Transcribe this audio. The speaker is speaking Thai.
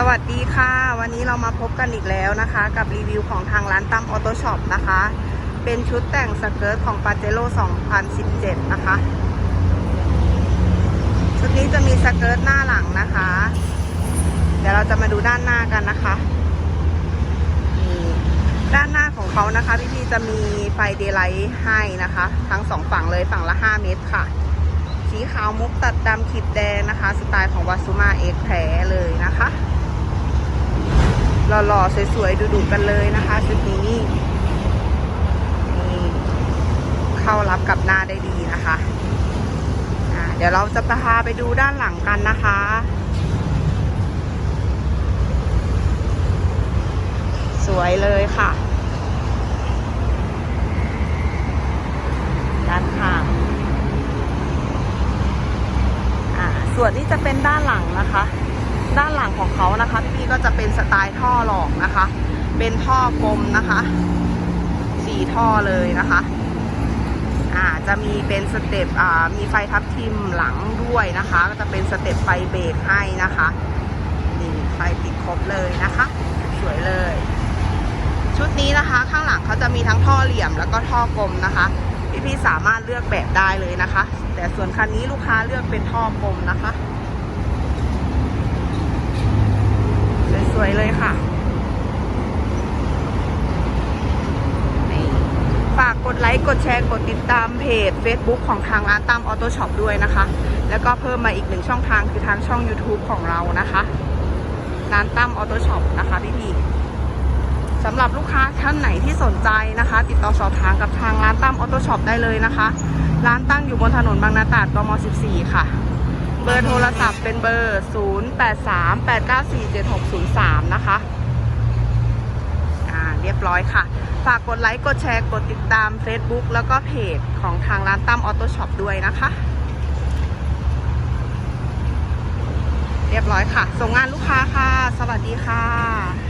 สวัสดีค่ะ วันนี้เรามาพบกันอีกแล้วนะคะ กับรีวิวของทางร้านตั้มออโต้ช็อปนะคะ เป็นชุดแต่งสเกิร์ตของปาเจโร่2017 นะคะ ชุดนี้จะมีสเกิร์ตหน้าหลังนะคะ เดี๋ยวเราจะมาดูด้านหน้ากันนะคะนี่ด้านหน้าของเขานะคะ พี่ๆจะมีไฟเดย์ไลท์ให้นะคะ ทั้งสองฝั่งเลยฝั่งละ 5 เมตรค่ะ สีขาวมุกตัดดำขีดแดงนะคะ สไตล์ของวาซูมาเอ็กแท้เลยนะ หล่อๆ สวยๆ ดุๆกันเลยนะคะชุดนี้นี่เข้ารับกับหน้าได้ดีนะคะเดี๋ยวเราจะพาไปดูด้านหลังกันนะคะสวยเลยค่ะ ด้านข้างอ่าส่วนที่จะเป็นด้านหลังนะคะ ด้านหลังของเขานะคะ พี่ๆก็จะเป็นสไตล์ท่อหลอกนะคะ เป็นท่อกลมนะคะสี่ท่อเลยนะคะอ่าจะมีเป็นสเต็ปอ่ามีไฟทับทิมหลังด้วยนะคะ ก็จะเป็นสเต็ปไฟเบรกให้นะคะนี่ไฟติดครบเลยนะคะ สวยเลย ชุดนี้นะคะข้างหลังเขาจะมีทั้งท่อเหลี่ยมแล้วก็ท่อกลมนะคะพี่ๆสามารถเลือกแบบได้เลยนะคะ แต่ส่วนคันนี้ลูกค้าเลือกเป็นท่อกลมนะคะ สวยๆ เลยค่ะฝากกดไลค์ กดแชร์ กดติดตามเพจ Facebook ของทางร้านตามออโต้ช็อปด้วยนะคะ แล้วก็เพิ่มมาอีกหนึ่งช่องทางคือทางช่อง YouTube ของเรานะคะ ร้านตั้มออโต้ช็อปนะคะพี่ๆสำหรับลูกค้าท่านไหนที่สนใจนะคะ ติดต่อสอบถามกับทางร้านตั้มออโต้ช็อปได้เลยนะคะ ร้านตั้งอยู่บนถนนบางนาตราดกม 14 ค่ะ เบอร์โทรศัพท์เป็นเบอร์ 0838947603 นะคะ อ่า เรียบร้อยค่ะ ฝากกดไลค์ กดแชร์ กดติดตาม Facebook แล้วก็เพจของทางร้านตั้มออโต้ช็อปด้วยนะคะ เรียบร้อยค่ะ ส่งงานลูกค้าค่ะ สวัสดีค่ะ